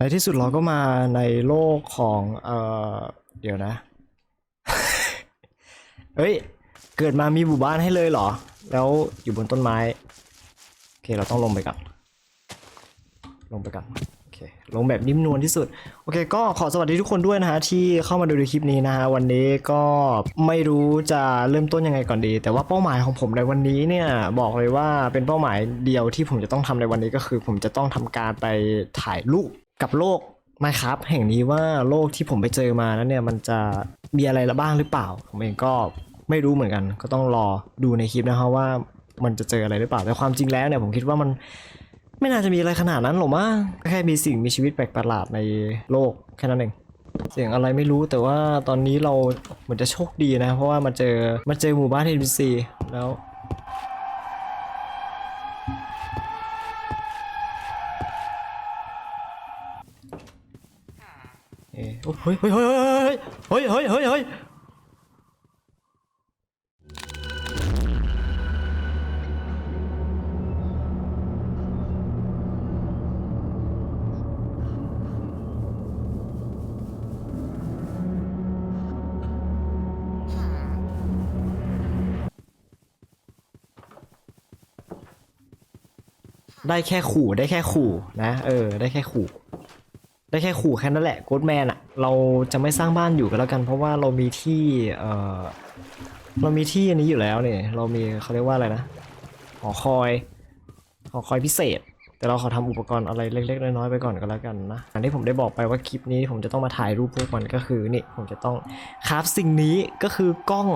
ในที่สุดเราก็มาในโลกของเอ่อเดี๋ยวนะ เฮ้ย เกิดมามีหมู่บ้านให้เลยเหรอ แล้วอยู่บนต้นไม้ โอเค เราต้องลงไปก่อนลงไปก่อนโอเค ลงแบบนิ่มนวลที่สุด โอเค ก็ขอสวัสดีทุกคนด้วยนะฮะ ที่เข้ามาดูในคลิปนี้นะฮะ วันนี้ก็ไม่รู้จะเริ่มต้นยังไงก่อนดี แต่ว่าเป้าหมายของผมในวันนี้เนี่ย บอกเลยว่าเป็นเป้าหมายเดียวที่ผมจะต้องทำในวันนี้ก็คือ ผมจะต้องทำการไปถ่ายรูป กับโลกนะครับแห่งนี้ว่าโลกที่ผมไปเจอมานั้นเนี่ยมันจะมีอะไรละบ้างหรือเปล่า ผมเองก็ไม่รู้เหมือนกัน ก็ต้องรอดูในคลิปนะครับว่ามันจะเจออะไรหรือเปล่าแต่ความจริงแล้วเนี่ยผมคิดว่ามันไม่น่าจะมีอะไรขนาดนั้นหรอกมั้งแค่มีสิ่งมีชีวิตแปลกประหลาดในโลกแค่นั้นเองเสียงอะไรไม่รู้แต่ว่าตอนนี้เราเหมือนจะโชคดีนะ เพราะว่ามาเจอมาเจอหมู่บ้าน NPC แล้ว โอ้ยเฮ้ยเฮ้ยเฮ้ยเฮ้ยเฮ้ยเฮ้ยได้แค่ขู่ได้แค่ขู่นะ เออ ได้แค่ขู่ ได้แค่ขู่แค่นั้นแหละโกดแมนอะเราจะไม่สร้างบ้านอยู่กันแล้วกัน เพราะว่าเรามีที่เออเรามีที่อันนี้อยู่แล้วเนี่ยเรามีเขาเรียกว่าอะไรนะหอคอยหอคอยพิเศษ แต่เราขอทำอุปกรณ์อะไรเล็ก ๆ น้อยๆไปก่อนก็แล้วกันนะอันที่ผมได้บอกไปว่าคลิปนี้ผมจะต้องมาถ่ายรูปพวกมันก็คือนี่ผมจะต้องคราฟสิ่งนี้ก็คือกล้อง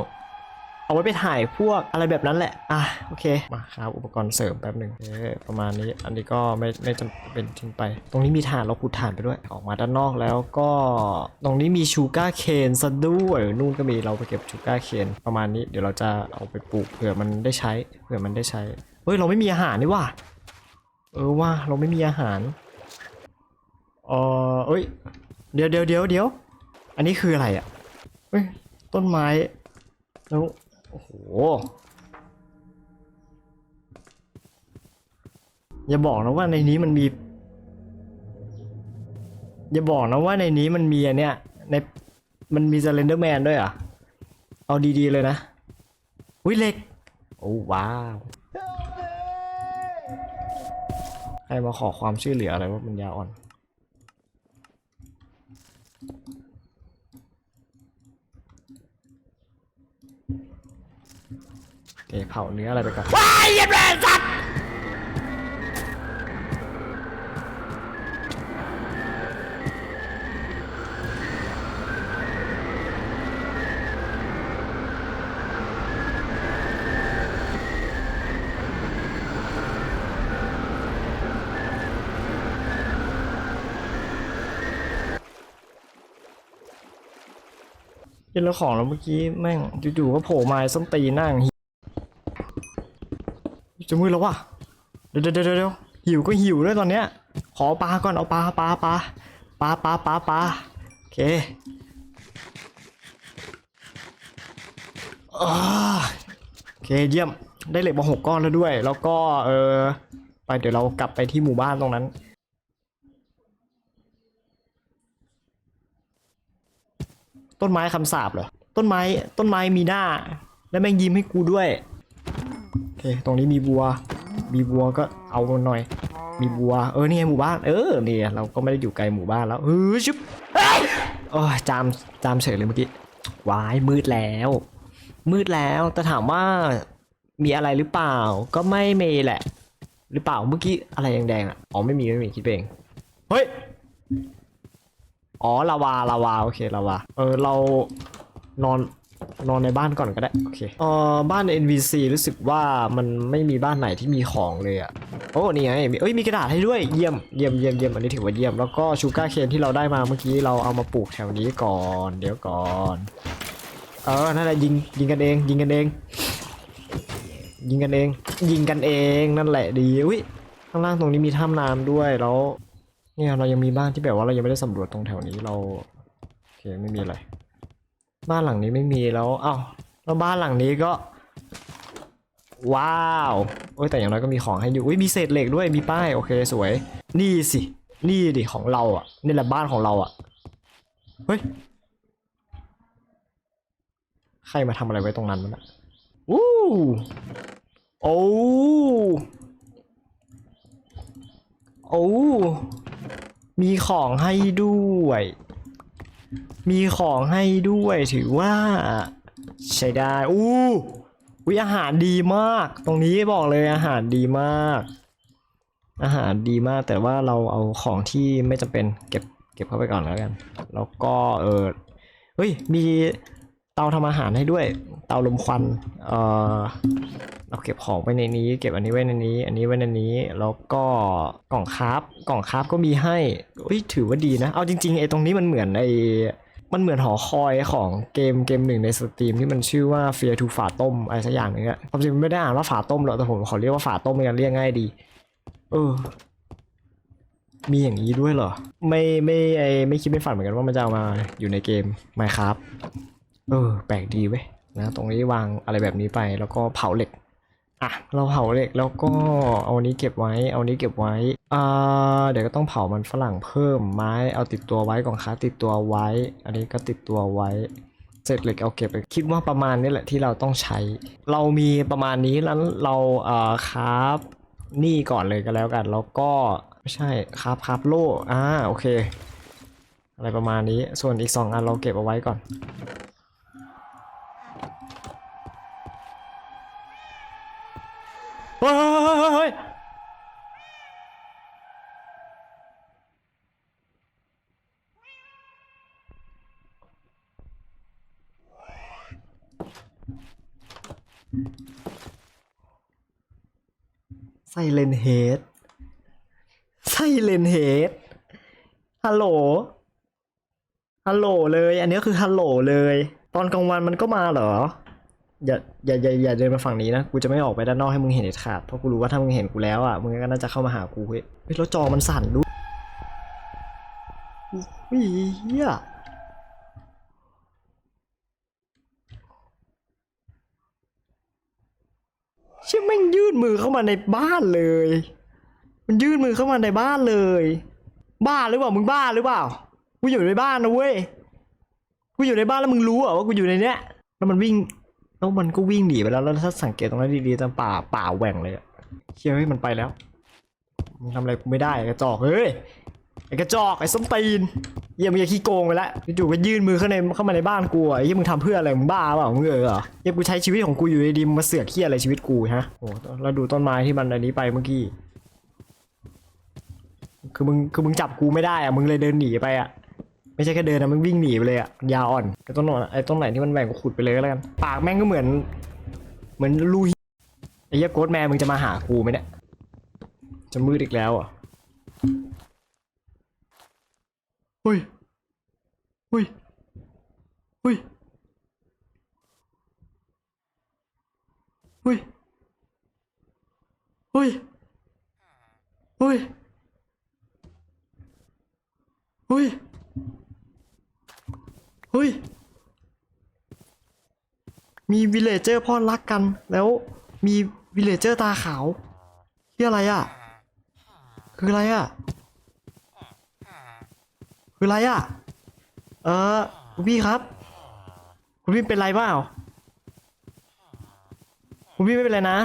เอาไว้ไปถ่ายพวกอะไรแบบนั้นแหละ อะโอเค มาครับอุปกรณ์เสริมแป๊บหนึ่งเออประมาณนี้ อันนี้ก็ไม่ไม่จำเป็นทิ้งไป ตรงนี้มีถ่านเราขุดถ่านไปด้วย ออกมาด้านนอกแล้วก็ตรงนี้มีชูการ์เคนซะด้วยนู่นก็มีเราไปเก็บชูการ์เคนประมาณนี้เดี๋ยวเราจะเอาไปปลูกเผื่อมันได้ใช้เผื่อมันได้ใช้เฮ้ยเราไม่มีอาหารนี่ว่ะเออว่าเราไม่มีอาหารเออเอ้ยเดี๋ยวเดี๋ยวเดี๋ยวเดี๋ยวอันนี้คืออะไรอะเฮ้ยต้นไม้แล้ว อย่าบอกนะว่าในนี้มันมี อย่าบอกนะว่าในนี้มันมีอันเนี้ยในมันมี s เลนเดอร์แมนด้วยอะ เอาดีๆเลยนะอุ้ยเล็ก โอ้ว้าว ใครมาขอความช่วยเหลืออะไรว่ามันยาอ่อน โอเคเผาเนื้ออะไรไปก่อนว้ายยันแรงสัตว์เห็นแล้วของแล้วเมื่อกี้แม่งจู่ๆก็โผล่มาไอ้ส้นตีนหนั่ง จะมืดแล้ววะเดี๋ยวเดี๋ยวเดี๋ยวหิวก็หิวด้วยตอนเนี้ย ขอปลาก่อนเอาปลาปลาปลาปลาปลาปลาปลาโอเคโอเคเยี่ยมได้เหล็กมาหกก้อนแล้วด้วย แล้วก็เออไปเดี๋ยวเรากลับไปที่หมู่บ้านตรงนั้นต้นไม้คำสาบเหรอ ต้นไม้ ต้นไม้มีหน้า และแม่งยิ้มให้กูด้วย เคตรงนี้มีบัว มีบัวก็เอาหน่อย มีบัว เออนี่ไงหมู่บ้าน เออนี่เราก็ไม่ได้อยู่ไกลหมู่บ้านแล้วเออชุบโอ้ยจามจามเฉยเลยเมื่อกี้วายมืดแล้ว มืดแล้วแต่ถามว่ามีอะไรหรือเปล่าก็ไม่มีแหละ หรือเปล่าเมื่อกี้อะไรแดงๆอะอ๋อไม่มีไม่มีคิดเองเฮ้ยอ๋อลาวาลาวาโอเคลาวาเออเรานอน นอนในบ้านก่อนก็ได้โอเคเออบ้าน NVC รู้สึกว่ามันไม่มีบ้านไหนที่มีของเลยอะโอ้นี่ไงมีเอ้ยมีกระดาษให้ด้วยเยี่ยมเยี่ยมเยี่ยมเยี่ยมอันนี้ถือว่าเยี่ยมแล้วก็ชูการ์เคนที่เราได้มาเมื่อกี้เราเอามาปลูกแถวนี้ก่อน เดี๋ยวก่อนเออนั่นแหละยิงยิงกันเองยิงกันเอง ยิงกันเอง ยิงกันเองนั่นแหละดีอุ้ยข้างล่างตรงนี้มีถ้ำน้ำด้วยแล้วเนี่ยเรายังมีบ้านที่แบบว่าเรายังไม่ได้สำรวจตรงแถวนี้เราโอเคไม่มีอะไร บ้านหลังนี้ไม่มีแล้วอ้าวแล้วบ้านหลังนี้ก็ ว้าวโอ้ยแต่อย่างน้อยก็มีของให้อยู่อุ้ยมีเศษเหล็กด้วยมีป้ายโอเคสวย นี่สิ นี่ดิของเราอะนี่แหละบ้านของเราอะเฮ้ยใครมาทำอะไรไว้ตรงนั้นมันอะอู้โอ้โอ้มีของให้ด้วย มีของให้ด้วยถือว่า ใช้ได้ อู้วิอาหารดีมาก ตรงนี้บอกเลยอาหารดีมาก อาหารดีมากแต่ว่าเราเอาของที่ไม่จำเป็นเก็บเก็บเข้าไปก่อนแล้วกัน แล้วก็เออเฮ้ยมีาทำอาหารให้ด้วย เตาลมควันเออเราเก็บของไว้ในนี้ เก็บอันนี้ไว้ในนี้ อันนี้ไว้ในนี้ แล้วก็กล่องคราฟกล่องคราฟก็มีให้เฮ้ยถือว่าดีนะ เอาจริงๆไอ้ตรงนี้มันเหมือนไอ้มันเหมือนหอคอยของเกมเกมหนึ่งในสตรีมที่มันชื่อว่า Fear to ฝาต้มอะไรสักอย่างนึงอะความจริงมันไม่ได้อ่านว่าฝาต้มหรอกแต่ผมขอเรียกว่าฝาต้มมันเรียกง่ายดี เออ มีอย่างนี้ด้วยเหรอ ไม่ไม่ไอไม่คิดไม่ฝันเหมือนกันว่ามันจะเอามาอยู่ในเกม Minecraft เออ แปลกดีเว้ยนะตรงนี้วางอะไรแบบนี้ไปแล้วก็เผาเหล็กอะเราเผาเหล็กแล้วก็เอานี้เก็บไว้ เอานี้เก็บไว้อ่าเดี๋ยวก็ต้องเผามันฝรั่งเพิ่มไม้เอาติดตัวไว้กล่องค้าติดตัวไว้ อันนี้ก็ติดตัวไว้เศษเหล็กเอาเก็บไปคิดว่าประมาณนี้แหละที่เราต้องใช้ เรามีประมาณนี้แล้วเราเอ่อครับนี่ก่อนเลยก็แล้วกัน แล้วก็ไม่ใช่ครับครับโล่อ่าโอเค อะไรประมาณนี้ส่วนอีกสองอันเราเก็บเอาไว้ก่อน เฮ้ยไซเลนเฮดไซเลนเฮดฮัลโหล ฮัลโหลเลย อันนี้คือฮัลโหลเลย ตอนกลางวันมันก็มาเหรอ อย่าอย่าอย่าอย่าเดินมาฝั่งนี้นะกูจะไม่ออกไปด้านนอกให้มึงเห็นเด็ดขาดเพราะกูรู้ว่าถ้ามึงเห็นกูแล้วอะมึงก็น่าจะเข้ามาหากูเฮ้ยแล้วจอมันสั่นด้วยอุ้ยเฮียเชี่ยแม่งยื่นมือเข้ามาในบ้านเลย มันยื่นมือเข้ามาในบ้านเลย บ้าหรือเปล่ามึงบ้าหรือเปล่ากูอยู่ในบ้านนะเว้ยกูอยู่ในบ้านแล้วมึงรู้เหรอว่ากูอยู่ในเนี้ยแล้วมันวิ่ง แล้วมันก็วิ่งหนีไปแล้วแล้วถ้าสังเกตตรงนั้นดีๆตามป่าป่าแหว่งเลยอะเชี่ยเฮ้มันไปแล้วมึงทำอะไรกูไม่ได้ไอ้กระจอกเฮ้ยไอ้กระจอกไอ้ส้มตีนเยี่ยมงอย่าขี้โกงไปแล้วจู่ๆก็ยื่นมือเข้าในเข้ามาในบ้านกูอะไอ้เยี่ยมึงทำเพื่ออะไรมึงบ้าเปล่ามึงเออเหรอเยี่ยกูใช้ชีวิตของกูอยู่ดีๆมึงมาเสือกเขี้ยอะไรชีวิตกูฮะโอ้แล้วดูต้นไม้ที่มันอันนี้ไปเมื่อกี้คือมึงคือมึงจับกูไม่ได้อะมึงเลยเดินหนีไปอะ ไม่ใช่แค่เดินนะมันวิ่งหนีไปเลยอะยาอ่อนไอ้ต้นไหนไอ้ต้นไหนที่มันแหว่งก็ขุดไปเลยก็แล้วกัน ปากแม่งก็เหมือน เหมือนรูยไอ้เหี้ยโกดแมนมึงจะมาหากูไหมเนี่ย จะมืดอีกแล้วอะเฮ้ยเฮ้ยเฮ้ยเฮ้ยเฮ้ยเฮ้ยเฮ้ย เฮ้ย มีวิลเลเจอร์พ่อรักกัน แล้วมีวิลเลเจอร์ตาขาวที่อะไรอะ คืออะไรอะ คืออะไรอะ เออคุณพี่ครับ คุณพี่เป็นไรเปล่า คุณพี่ไม่เป็นไรนะ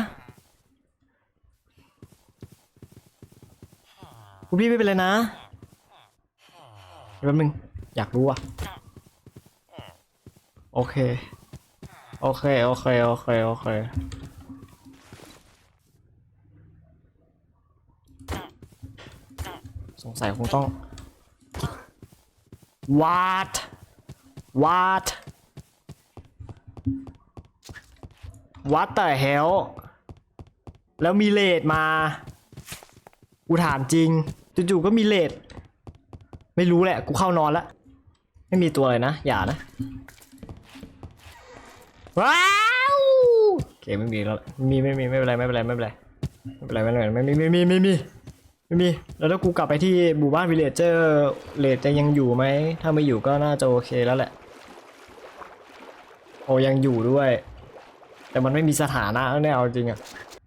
คุณพี่ไม่เป็นไรนะเดี๋ยวแป๊บนึงอยากรู้อะ โอเค โอเค โอเค โอเค โอเค สงสัยคงต้อง what what what the hell แล้วมีเลดมากูถามจริงจู่ๆก็มีเลดไม่รู้แหละ กูเข้านอนแล้วไม่มีตัวเลยนะ อย่านะ ว้าวโอเคไม่มีแล้วมีไม่มีไม่เป็นไรไม่เป็นไรไม่เป็นไรไม่เป็นไรไม่เป็นไรไม่มีไม่มีไม่มีไม่มีแล้วถ้ากูกลับไปที่หมู่บ้านวิลเลจเจอร์เลดจะยังอยู่ไหมถ้าไม่อยู่ก็น่าจะโอเคแล้วแหละโอยังอยู่ด้วย แต่มันไม่มีสถานะแล้วเนี่ยเอาจริงอะ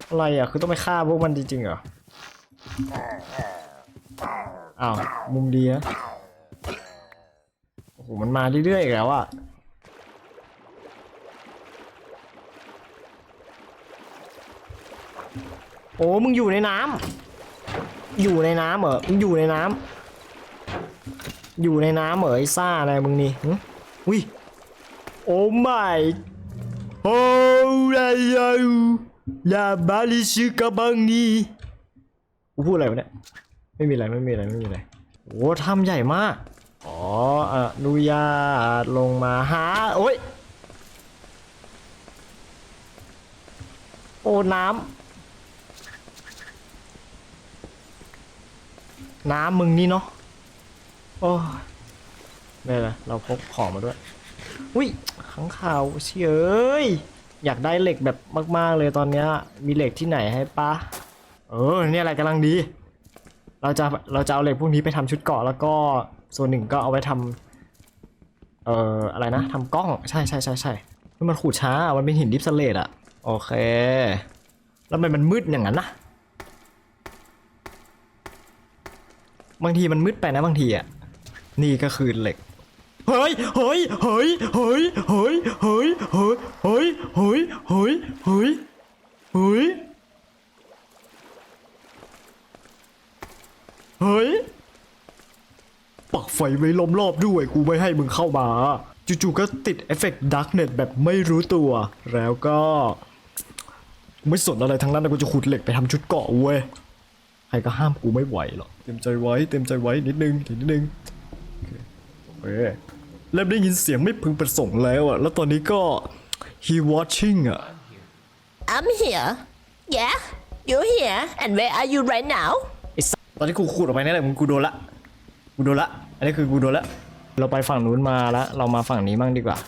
อะไรอะคือต้องไปฆ่าพวกมันจริงๆเหรออ้าวมุมดีนะโอ้โหมันมาเรื่อยๆอีกแล้วอะ โอ้มึงอยู่ในน้ำอยู่ในน้ำเหรอมึงอยู่ในน้ำอยู่ในน้ำเหรอไอ้ซ่าอะไรมึงนี่หึอุ้ยโอ้ไม่โอ้ไรยูลาบาลิชิกาบังนีกูพูดอะไรวะเนี่ยไม่มีอะไรไม่มีอะไรไม่มีอะไรโอ้ถ้ำใหญ่มากอ๋ออนุญาตลงมาหาโอ้ยโอ้น้ำ น้ำมึงนี่เนาะโอ้ยได้ละเราพกของมาด้วย อุ้ยขังข่าวเชยเอ้ยอยากได้เหล็กแบบมาก ๆ เลยตอนเนี้ย มีเหล็กที่ไหนให้ปะเออเนี่ยอะไรกำลังดี เราจะเราจะเอาเหล็กพวกนี้ไปทำชุดเกราะแล้วก็ส่วนหนึ่งก็เอาไว้ทำเอ่ออะไรนะทำกล้องใช่ใช่ใช่ใช่นี่มันขูดช้ามันเป็นหินดิฟสเลตอะโอเค แล้วทำไมมันมืดอย่างนั้นนะ บางทีมันมืดไปนะบางทีอะ นี่ก็คือเหล็ก เฮ้ย เฮ้ย เฮ้ย เฮ้ย เฮ้ย เฮ้ย เฮ้ย เฮ้ย เฮ้ย เฮ้ย เฮ้ย เฮ้ย เฮ้ย ปักไฟไว้ล้อมรอบด้วยกูไม่ให้มึงเข้ามา จู่ๆก็ติดเอฟเฟกต์ดักเน็ตแบบไม่รู้ตัว แล้วก็ ไม่สนอะไรทั้งนั้นนะกูจะขุดเหล็กไปทำชุดเกาะเว้ย ใครก็ห้ามกูไม่ไหวหรอกเต็มใจไว้เต็มใจไว้นิดนึงนิดนึงเอ้ยเริ่มได้ยินเสียงไม่พึงประสงค์แล้วอะแล้วตอนนี้ก็ he watching อะ I'm here. Yeah, you're here. And where are you right now? ไอ้สัสตอนที่กูขูดออกไปนี่แหละมึงกูโดนละกูโดนละ อันนี้คือกูโดนละ เราไปฝั่งนู้นมาแล้ว เรามาฝั่งนี้มั่งดีกว่า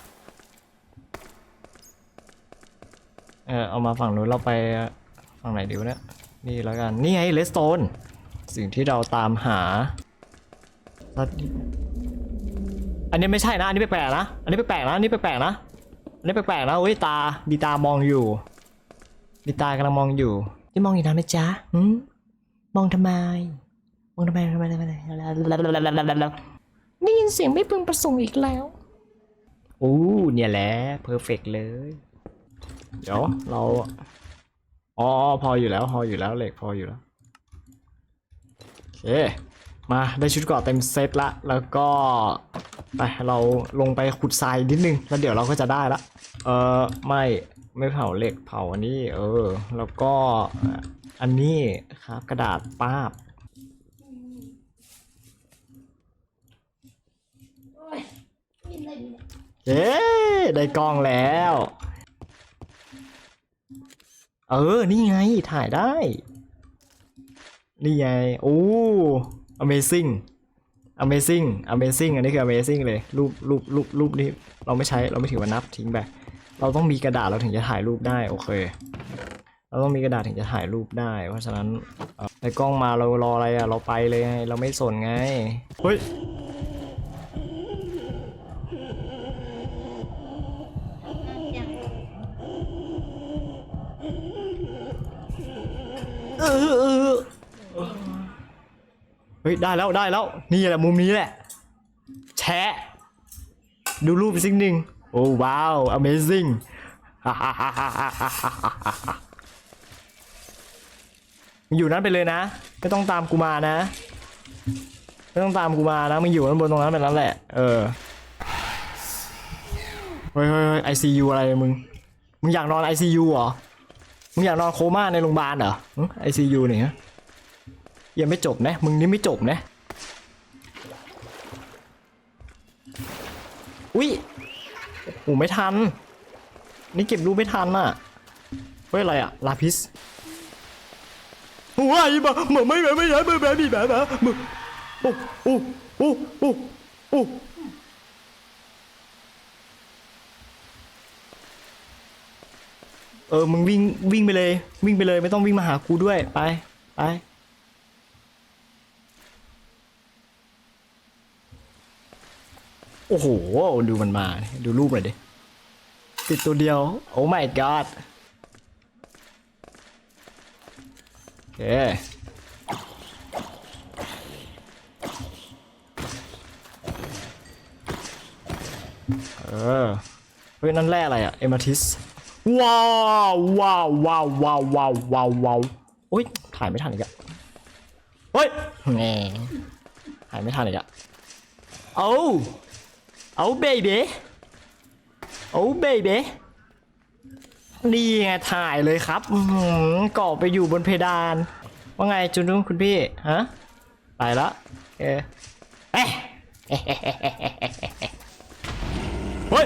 เออเอามาฝั่งนู้นเราไปฝั่งไหนดีวะเนี่ย นี่แล้วกัน นี่ไงเลสโตน สิ่งที่เราตามหา อันนี้ไม่ใช่นะ อันนี้แปลกๆนะ อันนี้แปลกๆนะ อันนี้แปลกๆนะ อันนี้แปลกๆนะเฮ้ยตา มีตามองอยู่ มีตากำลังมองอยู่นี่มองอยู่นะไหมจ๊ะหืมมองทำไม มองทำไมทำไมทำไมได้ยินเสียงไม่พึงประสงค์อีกแล้วโอ้เนี่ยแหละเพอร์เฟกเลย เดี๋ยวเรา อ๋อพออยู่แล้วพออยู่แล้วเหล็กพออยู่แล้วโอเคมาได้ชุดเกราะเต็มเซตละแล้วก็ไปเราลงไปขุดทรายนิดนึงแล้วเดี๋ยวเราก็จะได้ละเออไม่ไม่เผาเหล็กเผาอันนี้เออ แล้วก็อันนี้ครับกระดาษป้าบเย้ได้กล้องแล้ว เออ นี่ไง ถ่ายได้ นี่ไง โอ้ amazing amazing amazing อันนี้คือ amazing เลย รูป รูป รูป รูปนี้ เราไม่ใช้ เราไม่ถือว่านับทิ้งไป เราต้องมีกระดาษเราถึงจะถ่ายรูปได้ โอเค เราต้องมีกระดาษถึงจะถ่ายรูปได้ เพราะฉะนั้นในกล้องมาเรารออะไรอะเราไปเลยไง เราไม่สนไง เฮ้ย เออเออเฮ้ยได้แล้วได้แล้ว นี่แหละมุมนี้แหละ แชะ ดูรูปสักหนึ่งโอ้ว้าว amazing มึงอยู่นั้นไปเลยนะ ไม่ต้องตามกูมานะ ไม่ต้องตามกูมานะมึงอยู่ข้างบนตรงนั้นไปนั้นแหละ เออเฮ้ยเฮ้ยเฮ้ย ICU อะไรมึง มึงอยากนอน ICU เหรอ มึงอยากนอนโคม่าในโรงพยาบาลเหรอไอซียูเนี่ยยังไม่จบนะ มึงนี่ไม่จบนะ อุ้ยโอ้ไม่ทัน นี่เก็บรูปไม่ทันอะ เฮ้ยอะไรอะ ลาพิสว้ายบ้ามึงไม่แบบไม่แบบไม่แบบไม่แบบแบบมึงโอ้โอ้โอ้โอ้โอ้เเออมึงวิ่งวิ่งไปเลย วิ่งไปเลยไม่ต้องวิ่งมาหากูด้วยไปไปโอ้โห ดูมันมาดูรูปหน่อยดิติดตัวเดียว โอ้ my god โอเคเออเฮ้ยนั่นแร่อะไรอะเอมาทิส ว้าวว้าวว้าวว้าวว้าวว้าวว้าวอุ้ยถ่ายไม่ทันอีกอะโอ้ยแหมถ่ายไม่ทันอีกอะเอาเอาเบบีโอ้เบบีนี่ไงถ่ายเลยครับเกาะไปอยู่บนเพดาน ว่าไงจุนุ่มคุณพี่ฮะตายละเออเอ๊ะเฮ้ย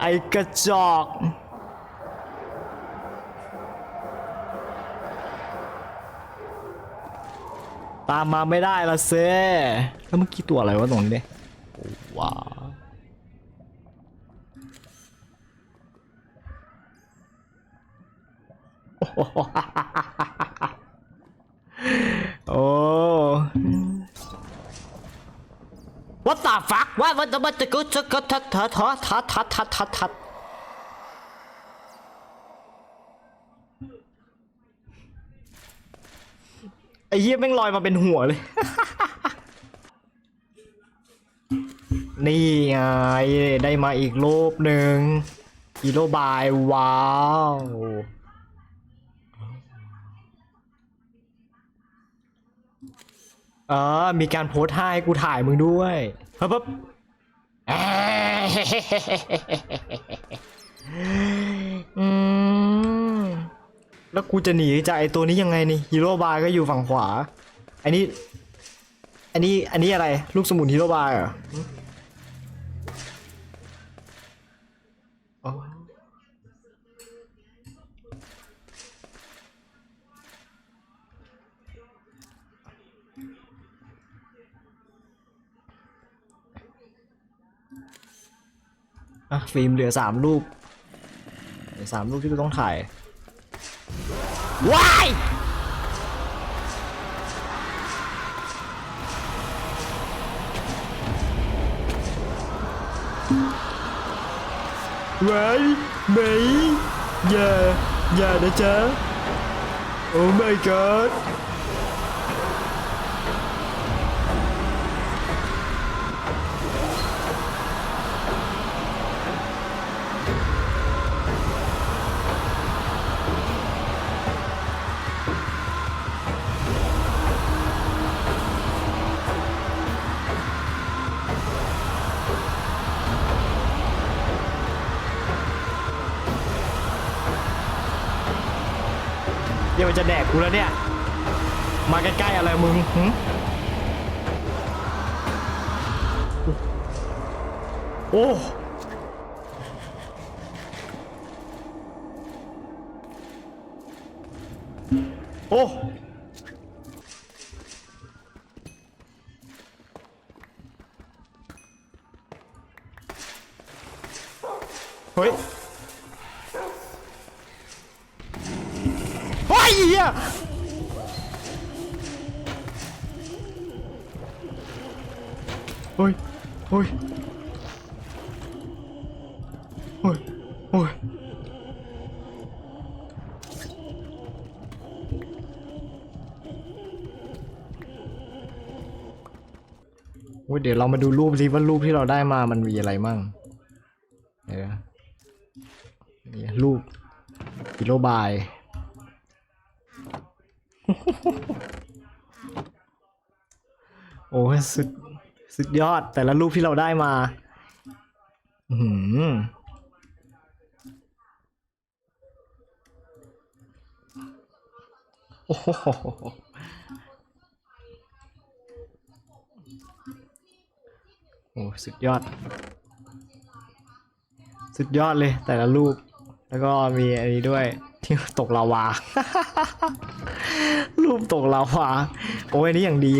ไอ้กระจอกตามมาไม่ได้ละเซ่แล้วเมื่อกี้ตัวอะไรวะตรงนี้เนี่ยว้าโอ้ ว่าวันมันจะกูจะก็ทัดทัดทัดทัดทัดทัดทัดไอ้เหี้ยแม่งลอยมาเป็นหัวเลย นี่ไงได้มาอีกรูปหนึ่งอีโรบายว้าวเออมีการโพสท่ให้กูถ่ายมึงด้วยเฮ้ย อืมแล้วกูจะหนีจากไอตัวนี้ยังไงนี่ฮีโร่บาร์ก็อยู่ฝั่งขวา อันนี้ อันนี้ อันนี้อะไร ลูกสมุนฮีโร่บายเหรอ ฟิล์มเหลือสามรูปเหลือสามรูปที่กูต้องถ่ายว้ายไว้ไหมอย่าอย่านะจ๊ะโอ้ my god มันจะแดกกูแล้วเนี่ย มาใกล้ๆอะไรมึงหึโอ้โอ้เฮ้ย เฮ้ยเฮ้ยโอ้ยเดี๋ยวเรามาดูรูปสิว่ารูปที่เราได้มามันมีอะไรมั่งเดี๋ยวรูปกิโลบายโอ้ยสุด สุดยอดแต่ละรูปที่เราได้มาอือหือโอ้โหโอ้สุดยอด สุดยอดเลยแต่ละรูป แล้วก็มีอันนี้ด้วยที่ตกลาวา รูปตกลาวา โอ้ยอันนี้อย่างดี